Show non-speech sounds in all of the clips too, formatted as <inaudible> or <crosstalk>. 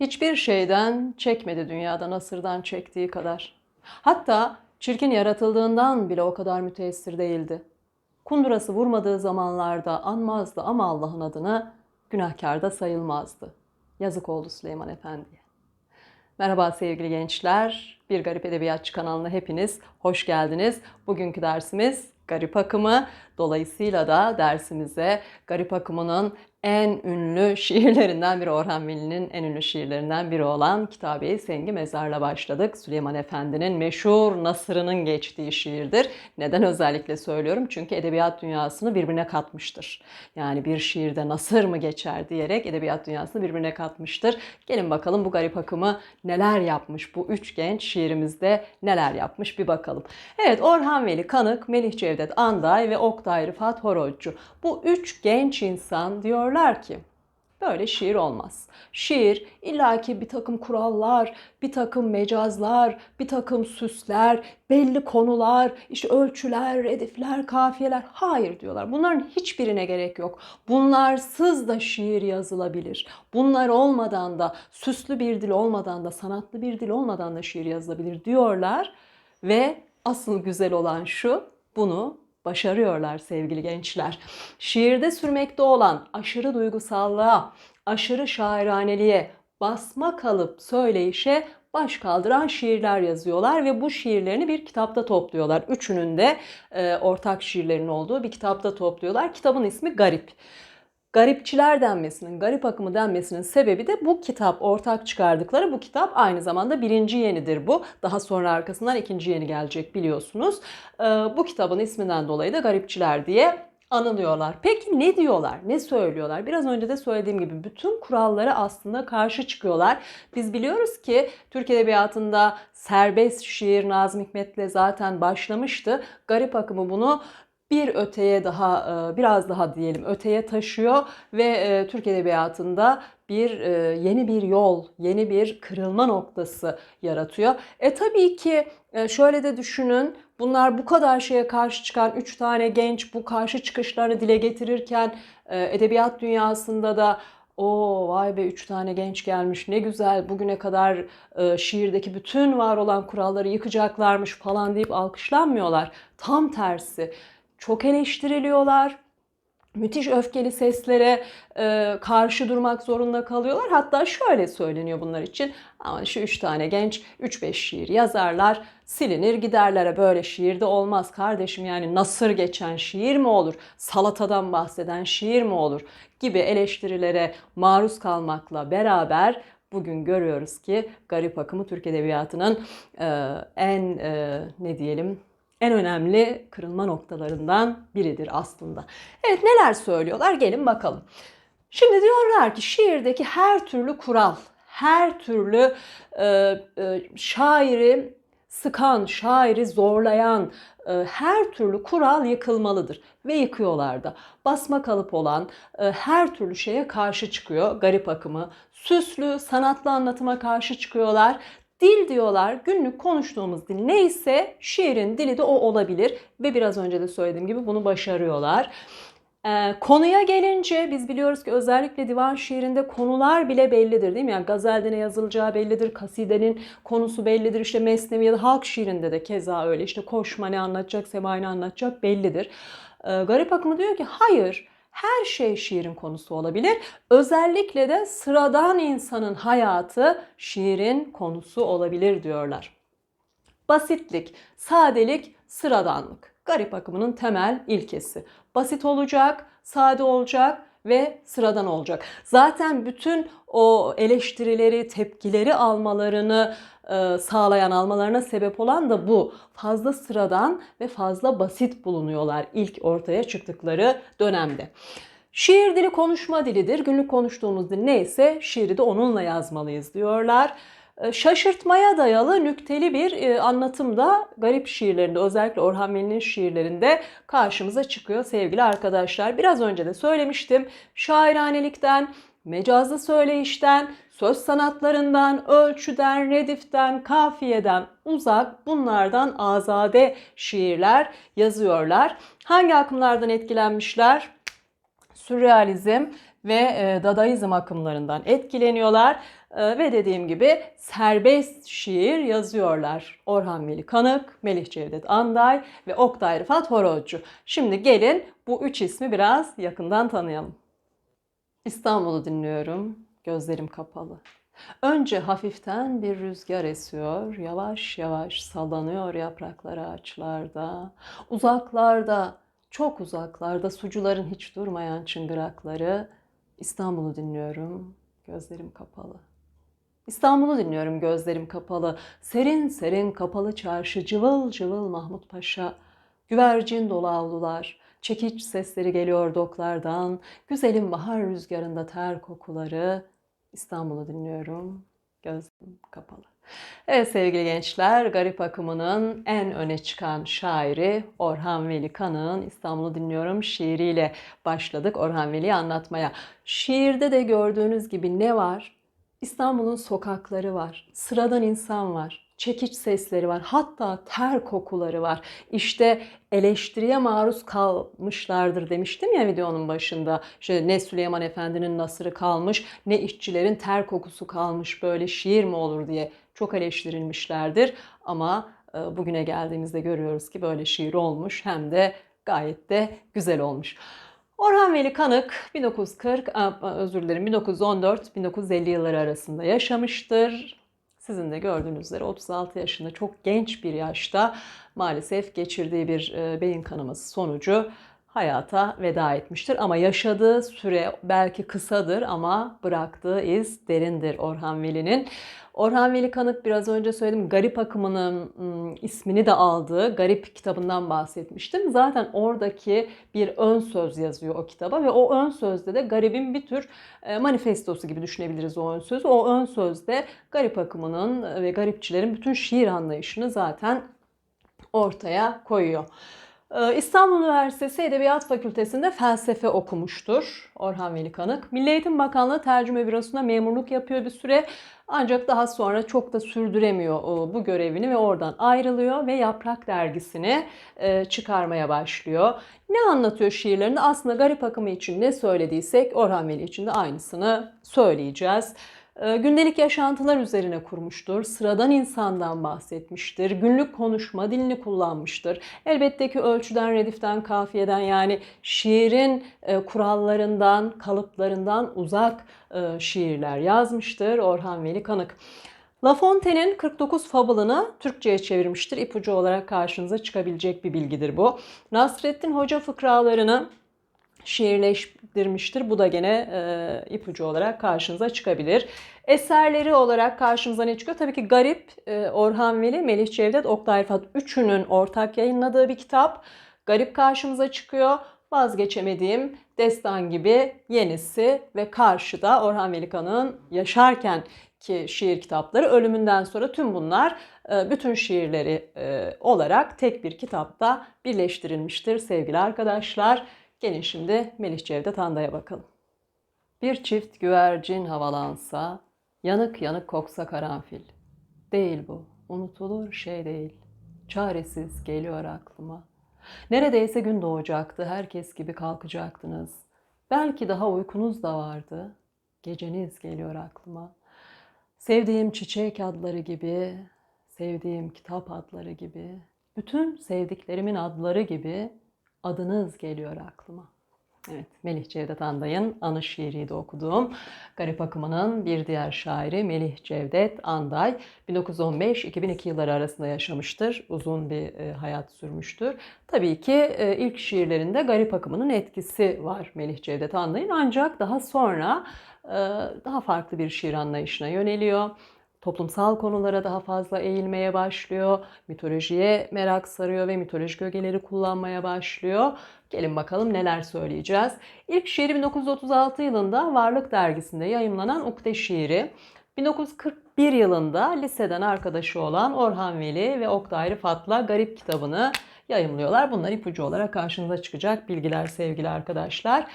Hiçbir şeyden çekmedi dünyada Nasır'dan çektiği kadar. Hatta çirkin yaratıldığından bile o kadar müteessir değildi. Kundurası vurmadığı zamanlarda anmazdı ama Allah'ın adını günahkar da sayılmazdı. Yazık oldu Süleyman Efendi'ye. Merhaba sevgili gençler. Bir Garip Edebiyatçı kanalına hepiniz hoş geldiniz. Bugünkü dersimiz Garip Akımı. Dolayısıyla da dersimize Garip Akımı'nın en ünlü <laughs> şiirlerinden biri Orhan Veli'nin en ünlü şiirlerinden biri olan Kitabe-i Sengi Mezar'la başladık. Süleyman Efendi'nin meşhur Nasır'ının geçtiği şiirdir. Neden özellikle söylüyorum? Çünkü edebiyat dünyasını birbirine katmıştır. Yani bir şiirde Nasır mı geçer diyerek edebiyat dünyasını birbirine katmıştır. Gelin bakalım bu garip akımı neler yapmış bu üç genç şiirimizde neler yapmış bir bakalım. Evet Orhan Veli Kanık, Melih Cevdet Anday ve Oktay Rıfat Horozcu. Bu üç genç insan diyorlar ki Böyle şiir olmaz. Şiir illaki bir takım kurallar, bir takım mecazlar, bir takım süsler, belli konular, işte ölçüler, redifler, kafiyeler. Hayır diyorlar. Bunların hiçbirine gerek yok. Bunlarsız da şiir yazılabilir. Bunlar olmadan da süslü bir dil olmadan da sanatlı bir dil olmadan da şiir yazılabilir diyorlar. Ve asıl güzel olan şu, bunu başarıyorlar sevgili gençler. Şiirde sürmekte olan aşırı duygusallığa, aşırı şairaneliğe, basma kalıp söyleyişe baş kaldıran şiirler yazıyorlar ve bu şiirlerini bir kitapta topluyorlar. Üçünün de e, ortak şiirlerin olduğu bir kitapta topluyorlar. Kitabın ismi Garip. Garipçiler denmesinin, garip akımı denmesinin sebebi de bu kitap, ortak çıkardıkları bu kitap aynı zamanda birinci yenidir bu. Daha sonra arkasından ikinci yeni gelecek biliyorsunuz. Ee, bu kitabın isminden dolayı da garipçiler diye anılıyorlar. Peki ne diyorlar? Ne söylüyorlar? Biraz önce de söylediğim gibi bütün kurallara aslında karşı çıkıyorlar. Biz biliyoruz ki Türk Edebiyatı'nda serbest şiir Nazım Hikmet'le zaten başlamıştı. Garip akımı bunu bir öteye daha biraz daha diyelim öteye taşıyor ve Türk Edebiyatı'nda bir yeni bir yol, yeni bir kırılma noktası yaratıyor. E tabii ki şöyle de düşünün. Bunlar bu kadar şeye karşı çıkan üç tane genç bu karşı çıkışlarını dile getirirken edebiyat dünyasında da o vay be üç tane genç gelmiş ne güzel bugüne kadar e, şiirdeki bütün var olan kuralları yıkacaklarmış falan deyip alkışlanmıyorlar. Tam tersi çok eleştiriliyorlar. Müthiş öfkeli seslere e, karşı durmak zorunda kalıyorlar. Hatta şöyle söyleniyor bunlar için. Ama şu üç tane genç 3-5 şiir yazarlar. Silinir giderlere böyle şiirde olmaz kardeşim. Yani nasır geçen şiir mi olur? Salatadan bahseden şiir mi olur? Gibi eleştirilere maruz kalmakla beraber bugün görüyoruz ki garip akımı Türk Edebiyatı'nın e, en e, ne diyelim en önemli kırılma noktalarından biridir aslında. Evet neler söylüyorlar gelin bakalım. Şimdi diyorlar ki şiirdeki her türlü kural, her türlü e, e, şairi sıkan, şairi zorlayan e, her türlü kural yıkılmalıdır ve yıkıyorlar da. Basma kalıp olan e, her türlü şeye karşı çıkıyor garip akımı. Süslü, sanatlı anlatıma karşı çıkıyorlar. Dil diyorlar günlük konuştuğumuz dil neyse şiirin dili de o olabilir ve biraz önce de söylediğim gibi bunu başarıyorlar. Ee, konuya gelince biz biliyoruz ki özellikle divan şiirinde konular bile bellidir değil mi? Yani gazelde ne yazılacağı bellidir, kasidenin konusu bellidir. İşte mesnevi ya da halk şiirinde de keza öyle. İşte koşma ne anlatacak, sema ne anlatacak bellidir. Ee, Garip akımı diyor ki hayır her şey şiirin konusu olabilir. Özellikle de sıradan insanın hayatı şiirin konusu olabilir diyorlar. Basitlik, sadelik, sıradanlık. Garip akımının temel ilkesi. Basit olacak, sade olacak ve sıradan olacak. Zaten bütün o eleştirileri, tepkileri almalarını e, sağlayan, almalarına sebep olan da bu. Fazla sıradan ve fazla basit bulunuyorlar ilk ortaya çıktıkları dönemde. Şiir dili konuşma dilidir. Günlük konuştuğumuz dil neyse şiiri de onunla yazmalıyız diyorlar. E, şaşırtmaya dayalı nükteli bir e, anlatım da garip şiirlerinde özellikle Orhan Veli'nin şiirlerinde karşımıza çıkıyor sevgili arkadaşlar. Biraz önce de söylemiştim. Şairanelikten, mecazlı söyleyişten, söz sanatlarından, ölçüden, rediften, kafiyeden uzak bunlardan azade şiirler yazıyorlar. Hangi akımlardan etkilenmişler? Sürrealizm ve e, Dadaizm akımlarından etkileniyorlar. Ee, ve dediğim gibi serbest şiir yazıyorlar. Orhan Veli Kanık, Melih Cevdet Anday ve Oktay Rıfat Horozcu. Şimdi gelin bu üç ismi biraz yakından tanıyalım. İstanbul'u dinliyorum, gözlerim kapalı. Önce hafiften bir rüzgar esiyor, yavaş yavaş sallanıyor yapraklar ağaçlarda. Uzaklarda, çok uzaklarda sucuların hiç durmayan çıngırakları. İstanbul'u dinliyorum, gözlerim kapalı. İstanbul'u dinliyorum gözlerim kapalı. Serin serin kapalı çarşı, cıvıl cıvıl Mahmut Paşa. Güvercin dolu avlular, çekiç sesleri geliyor doklardan. Güzelim bahar rüzgarında ter kokuları. İstanbul'u dinliyorum, gözlerim kapalı. Evet sevgili gençler, Garip akımının en öne çıkan şairi Orhan Veli Kanık'ın İstanbul'u dinliyorum şiiriyle başladık Orhan Veli'yi anlatmaya. Şiirde de gördüğünüz gibi ne var? İstanbul'un sokakları var, sıradan insan var, çekiç sesleri var, hatta ter kokuları var. İşte eleştiriye maruz kalmışlardır demiştim ya videonun başında. İşte ne Süleyman Efendi'nin nasırı kalmış, ne işçilerin ter kokusu kalmış böyle şiir mi olur diye çok eleştirilmişlerdir. Ama e, bugüne geldiğimizde görüyoruz ki böyle şiir olmuş hem de gayet de güzel olmuş. Orhan Veli Kanık 1940, özür dilerim 1914-1950 yılları arasında yaşamıştır. Sizin de gördüğünüz üzere 36 yaşında çok genç bir yaşta maalesef geçirdiği bir e, beyin kanaması sonucu hayata veda etmiştir. Ama yaşadığı süre belki kısadır ama bıraktığı iz derindir Orhan Veli'nin. Orhan Veli Kanık biraz önce söyledim Garip akımının ismini de aldığı Garip kitabından bahsetmiştim. Zaten oradaki bir ön söz yazıyor o kitaba ve o ön sözde de Garip'in bir tür e, manifestosu gibi düşünebiliriz o ön sözü. O ön sözde Garip akımının ve garipçilerin bütün şiir anlayışını zaten ortaya koyuyor. Ee, İstanbul Üniversitesi Edebiyat Fakültesi'nde felsefe okumuştur Orhan Veli Kanık. Milli Eğitim Bakanlığı Tercüme Bürosu'nda memurluk yapıyor bir süre. Ancak daha sonra çok da sürdüremiyor e, bu görevini ve oradan ayrılıyor ve Yaprak Dergisi'ni e, çıkarmaya başlıyor. Ne anlatıyor şiirlerinde? Aslında garip akımı için ne söylediysek Orhan Veli için de aynısını söyleyeceğiz. Ee, gündelik yaşantılar üzerine kurmuştur. Sıradan insandan bahsetmiştir. Günlük konuşma dilini kullanmıştır. Elbette ki ölçüden, rediften, kafiyeden yani şiirin e, kurallarından, kalıplarından uzak e, şiirler yazmıştır Orhan Veli Kanık. La Fontaine'in 49 Fable'ını Türkçe'ye çevirmiştir. İpucu olarak karşınıza çıkabilecek bir bilgidir bu. Nasrettin Hoca fıkralarını şiirleştirmiştir. Bu da gene e, ipucu olarak karşınıza çıkabilir. Eserleri olarak karşımıza ne çıkıyor? Tabii ki Garip, e, Orhan Veli, Melih Cevdet, Oktay Rıfat üçünün ortak yayınladığı bir kitap. Garip karşımıza çıkıyor. Vazgeçemediğim Destan gibi yenisi ve karşıda Orhan Velikan'ın yaşarken ki şiir kitapları ölümünden sonra tüm bunlar e, bütün şiirleri e, olarak tek bir kitapta birleştirilmiştir sevgili arkadaşlar. Gelin şimdi Melih Cevdet Anda'ya bakalım. Bir çift güvercin havalansa, yanık yanık koksa karanfil. Değil bu, unutulur şey değil. Çaresiz geliyor aklıma. Neredeyse gün doğacaktı, herkes gibi kalkacaktınız. Belki daha uykunuz da vardı. Geceniz geliyor aklıma. Sevdiğim çiçek adları gibi, sevdiğim kitap adları gibi, bütün sevdiklerimin adları gibi adınız geliyor aklıma. Evet, Melih Cevdet Anday'ın anı şiiriydi okuduğum. Garip akımının bir diğer şairi Melih Cevdet Anday 1915-2002 yılları arasında yaşamıştır. Uzun bir e, hayat sürmüştür. Tabii ki e, ilk şiirlerinde garip akımının etkisi var Melih Cevdet Anday'ın ancak daha sonra e, daha farklı bir şiir anlayışına yöneliyor toplumsal konulara daha fazla eğilmeye başlıyor. Mitolojiye merak sarıyor ve mitolojik ögeleri kullanmaya başlıyor. Gelin bakalım neler söyleyeceğiz. İlk şiiri 1936 yılında Varlık dergisinde yayımlanan Ukde şiiri. 1941 yılında liseden arkadaşı olan Orhan Veli ve Oktay Rıfat'la Garip kitabını yayımlıyorlar. Bunlar ipucu olarak karşınıza çıkacak bilgiler sevgili arkadaşlar.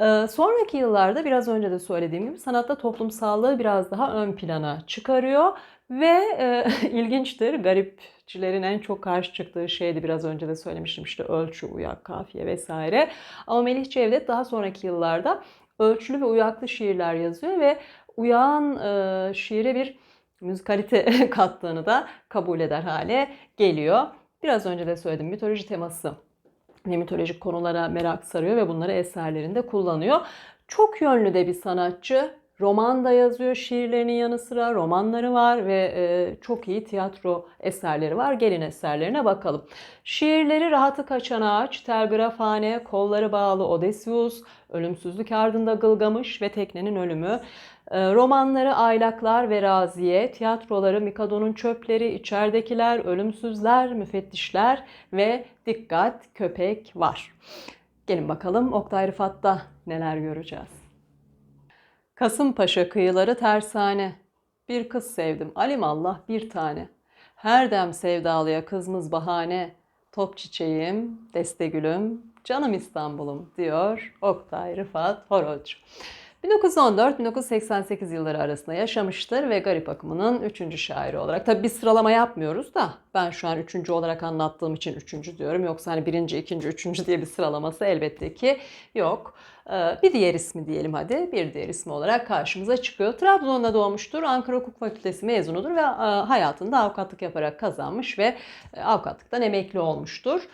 Ee, sonraki yıllarda biraz önce de söylediğim gibi sanatta toplumsallığı biraz daha ön plana çıkarıyor ve e, <laughs> ilginçtir garipçilerin en çok karşı çıktığı şeydi biraz önce de söylemiştim işte ölçü, uyak, kafiye vesaire. Ama Melih Cevdet daha sonraki yıllarda ölçülü ve uyaklı şiirler yazıyor ve uyan e, şiire bir müzikalite <laughs> kattığını da kabul eder hale geliyor. Biraz önce de söyledim mitoloji teması ve mitolojik konulara merak sarıyor ve bunları eserlerinde kullanıyor. Çok yönlü de bir sanatçı. Roman da yazıyor şiirlerinin yanı sıra romanları var ve e, çok iyi tiyatro eserleri var. Gelin eserlerine bakalım. Şiirleri Rahatı Kaçan Ağaç, Telgrafhane, Kolları Bağlı Odysseus, Ölümsüzlük Ardında Gılgamış ve Teknenin Ölümü. E, romanları Aylaklar ve Raziye, tiyatroları Mikado'nun Çöpleri, İçeridekiler, Ölümsüzler, Müfettişler ve Dikkat Köpek var. Gelin bakalım Oktay Rıfat'ta neler göreceğiz. Kasımpaşa kıyıları tersane. Bir kız sevdim, alimallah bir tane. Her dem sevdalıya kızımız bahane. Top çiçeğim, deste gülüm, canım İstanbul'um diyor Oktay Rıfat Horozcu. 1914-1988 yılları arasında yaşamıştır ve Garip Akımı'nın 3. şairi olarak. Tabi bir sıralama yapmıyoruz da ben şu an 3. olarak anlattığım için 3. diyorum. Yoksa hani 1. 2. 3. diye bir sıralaması elbette ki yok. Ee, Bir diğer ismi diyelim hadi. Bir diğer ismi olarak karşımıza çıkıyor. Trabzon'da doğmuştur. Ankara Hukuk Fakültesi mezunudur ve e, hayatında avukatlık yaparak kazanmış ve e, avukatlıktan emekli olmuştur.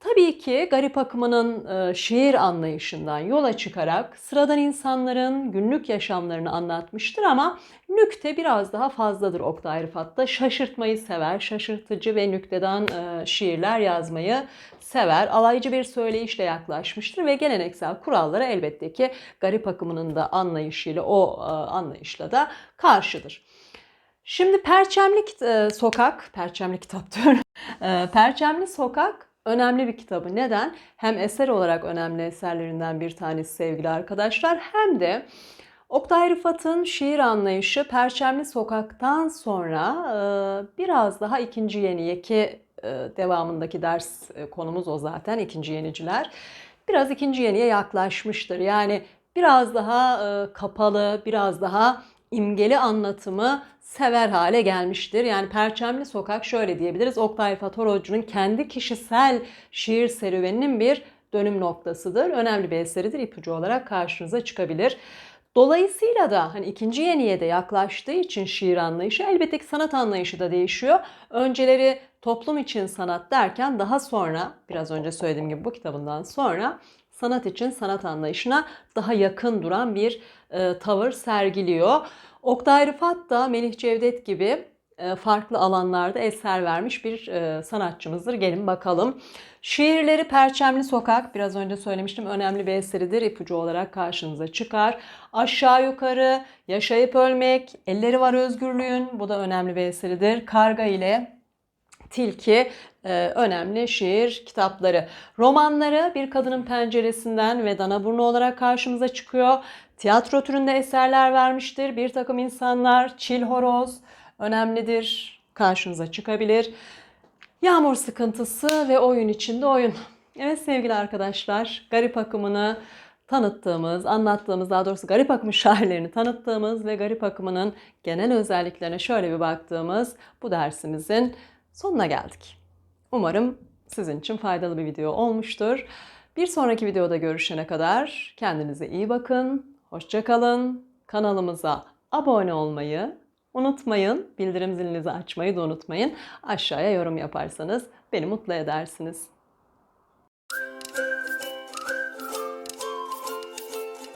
Tabii ki garip akımının e, şiir anlayışından yola çıkarak sıradan insanların günlük yaşamlarını anlatmıştır ama nükte biraz daha fazladır Oktay Rıfat'ta. Şaşırtmayı sever, şaşırtıcı ve nükteden e, şiirler yazmayı sever. Alaycı bir söyleyişle yaklaşmıştır ve geleneksel kurallara elbette ki garip akımının da anlayışıyla o e, anlayışla da karşıdır. Şimdi Perçemli Sokak, Perçemli kitap diyorum. <laughs> Perçemli Sokak önemli bir kitabı. Neden? Hem eser olarak önemli eserlerinden bir tanesi sevgili arkadaşlar hem de Oktay Rıfat'ın şiir anlayışı Perçemli Sokak'tan sonra e, biraz daha ikinci yeni yeki e, devamındaki ders e, konumuz o zaten ikinci yeniciler. Biraz ikinci yeniye yaklaşmıştır. Yani biraz daha kapalı, biraz daha imgeli anlatımı sever hale gelmiştir. Yani Perçemli Sokak şöyle diyebiliriz. Oktay Rıfat Horozcu'nun kendi kişisel şiir serüveninin bir dönüm noktasıdır. Önemli bir eseridir. İpucu olarak karşınıza çıkabilir. Dolayısıyla da hani ikinci yeniye de yaklaştığı için şiir anlayışı elbette ki sanat anlayışı da değişiyor. Önceleri toplum için sanat derken daha sonra biraz önce söylediğim gibi bu kitabından sonra sanat için sanat anlayışına daha yakın duran bir e, tavır sergiliyor. Oktay Rıfat da Melih Cevdet gibi e, farklı alanlarda eser vermiş bir e, sanatçımızdır. Gelin bakalım. Şiirleri Perçemli Sokak, biraz önce söylemiştim önemli bir eseridir. İpucu olarak karşınıza çıkar. Aşağı yukarı, Yaşayıp Ölmek, Elleri Var Özgürlüğün, bu da önemli bir eseridir. Karga ile Tilki e, önemli şiir kitapları. Romanları Bir Kadının Penceresinden ve Danaburnu olarak karşımıza çıkıyor. Tiyatro türünde eserler vermiştir. Bir takım insanlar, Çil Horoz önemlidir. Karşınıza çıkabilir. Yağmur sıkıntısı ve oyun içinde oyun. Evet sevgili arkadaşlar, garip akımını tanıttığımız, anlattığımız, daha doğrusu garip akımı şairlerini tanıttığımız ve garip akımının genel özelliklerine şöyle bir baktığımız bu dersimizin sonuna geldik. Umarım sizin için faydalı bir video olmuştur. Bir sonraki videoda görüşene kadar kendinize iyi bakın, hoşça kalın. Kanalımıza abone olmayı unutmayın. Bildirim zilinizi açmayı da unutmayın. Aşağıya yorum yaparsanız beni mutlu edersiniz.